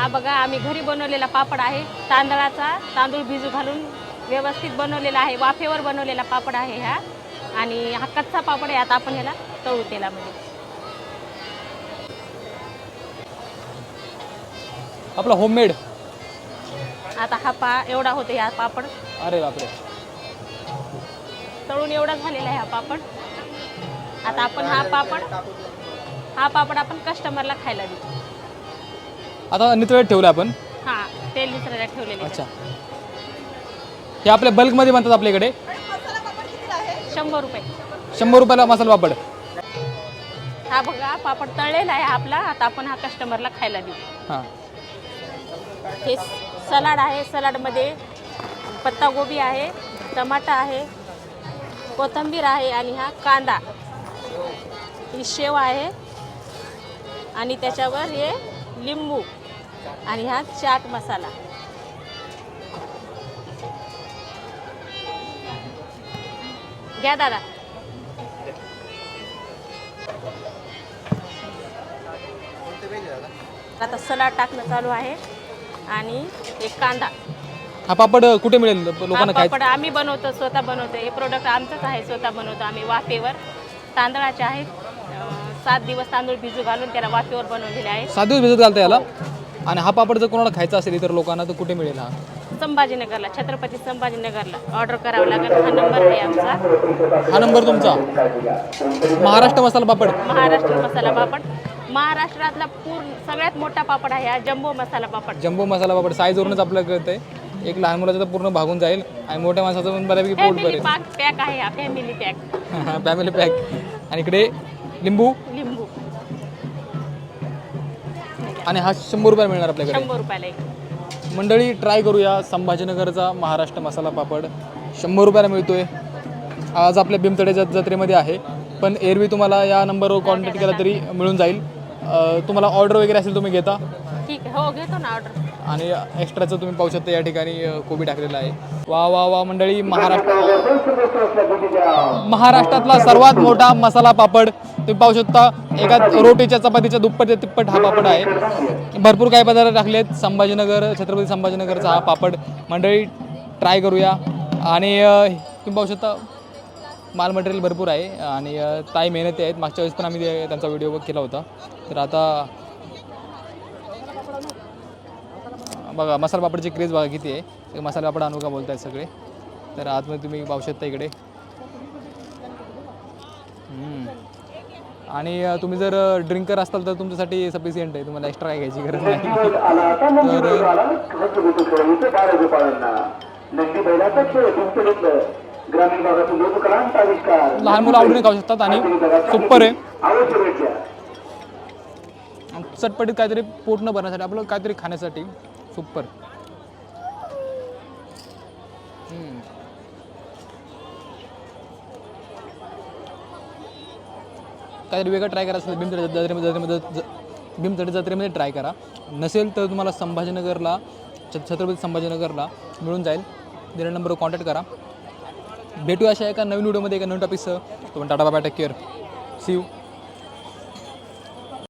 हा बघा आम्ही घरी बनवलेला पापड आहे. तांदळाचा तांदूळ भिजू घालून व्यवस्थित बनवलेला आहे. वाफेवर बनवलेला पापड आहे ह्या आणि हा कच्चा पापड आहे आता आपण ह्याला तळू तेलामध्ये. आपला होममेड आता हा पा एवढा होते हा पापड. अरे बापरे. तळून एवढा झालेला आहे हा पापड. आता आपण हा पापड हा पापड आपण कस्टमरला खायला देऊ. आता नितळत ठेवलं आपण? हा तेल निसरायला ठेवलेले. अच्छा. हे आपल्या बल्कमध्ये बनतात आपल्याकडे? शंभर रुपये. शंभर रुपयाला मसाला पापड. हा बघा पापड तळलेला आहे आपला. आता आपण हा कस्टमरला खायला देऊ. हां. हे सलाड आहे सलाडमध्ये पत्तागोबी आहे टमाटा आहे कोथिंबीर आहे आणि हा कांदा. ही शेव आहे आणि त्याच्यावर हे लिंबू. आणि हा चाट मसाला. घ्या दादा. आता सलाड टाकणं चालू आहे आणि एक कांदा. हा पापड कुठे मिळेल? लोकांना हा पापड आम्ही बनवतो स्वतः बनवतो. हे प्रोडक्ट आमचंच आहे स्वतः बनवतो आम्ही वाफेवर. तांदळाचे आहेत. अं, सात दिवस तांदूळ भिजू घालून त्याला वाफेवर बनवलेले आहे सात दिवस भिजत घालता याला? आणि हा पापड जर कोणाला खायचा असेल इतर लोकांना तर कुठे मिळेल हा? संभाजीनगरला छत्रपती संभाजीनगरला. ऑर्डर करावं लागेल. हा नंबर आहे आमचा. हा नंबर तुमचा? महाराष्ट्र मसाला पापड. महाराष्ट्र मसाला पापड. महाराष्ट्रातला पूर्ण सगळ्यात मोठा पापड आहे हा जम्बो मसाला पापड. जम्बो मसाला पापड. साईजवरूनच आपलं कळतंय. एक लहान मुलाचं तर पूर्ण भागून जाईल आणि मोठ्या माणसाचं पण बऱ्यापैकी पोट फॅमिली भरेल. पॅक पॅक आहे हा फॅमिली पॅक फॅमिली पॅक आणि इकडे लिंबू. आणि हा शंभर रुपये मिळणार आपल्याकडे. शंभर रुपयाला एक. मंडळी ट्राय करूया संभाजीनगरचा महाराष्ट्र मसाला पापड. शंभर रुपयाला मिळतोय. आज आपल्या भीमतड्याच्या जत्रेमध्ये आहे. पण एरवी तुम्हाला या नंबरवर कॉन्टॅक्ट केला तरी मिळून जाईल. अं, तुम्हाला ऑर्डर वगैरे असेल तुम्ही घेता. ठीक आहे. हो घेतो ना ऑर्डर आणि एक्स्ट्राचं तुम्ही पाहू शकता या ठिकाणी अं, कोबी टाकलेला आहे. वा वा वा मंडळी महाराष्ट्र महाराष्ट्रातला सर्वात मोठा मसाला पापड तुम्ही पाहू शकता एका रोटीच्या चपातीच्या दुप्पट ते तिप्पट हा पापड आहे. भरपूर काही पदार्थ टाकलेत. संभाजीनगर छत्रपती संभाजीनगरचा हा पापड. मंडळी ट्राय करूया. आणि तुम्ही पाहू शकता माल मटेरियल भरपूर आहे. आणि ताई मेहनती आहेत. मागच्या वेळेस पण आम्ही ते- त्यांचा व्हिडिओ केला होता. तर आता बघा मसाला पापडची क्रेज बघा किती आहे. मसाला पापड आणू का बोलतायत सगळे. तर आतमध्ये तुम्ही पाहू शकता इकडे. आणि तुम्ही जर ड्रिंकर असाल तर तुमच्यासाठी सफिशियंट आहे. तुम्हाला एक्स्ट्रा काय घ्यायची गरज नाही. आविष्कार. लहान मुलं आवडीने खाऊ शकतात आणि सुपर आहे. चटपटीत काहीतरी पोट न भरण्यासाठी आपलं काहीतरी खाण्यासाठी. सुपर. काहीतरी वेगळं ट्राय करायचं असेल भीमतडी जत्रेमध्ये जत्रेमध्ये ज- भीमतडी जत्रेमध्ये ट्राय करा. नसेल तर तुम्हाला संभाजीनगरला छ छत्रपती संभाजीनगरला मिळून जाईल. दिलेल्या नंबरवर कॉन्टॅक्ट करा. भेटू अशा एका नवीन व्हिडिओमध्ये एका नवीन टॉपिकसह तुम्ही tata bye take care see you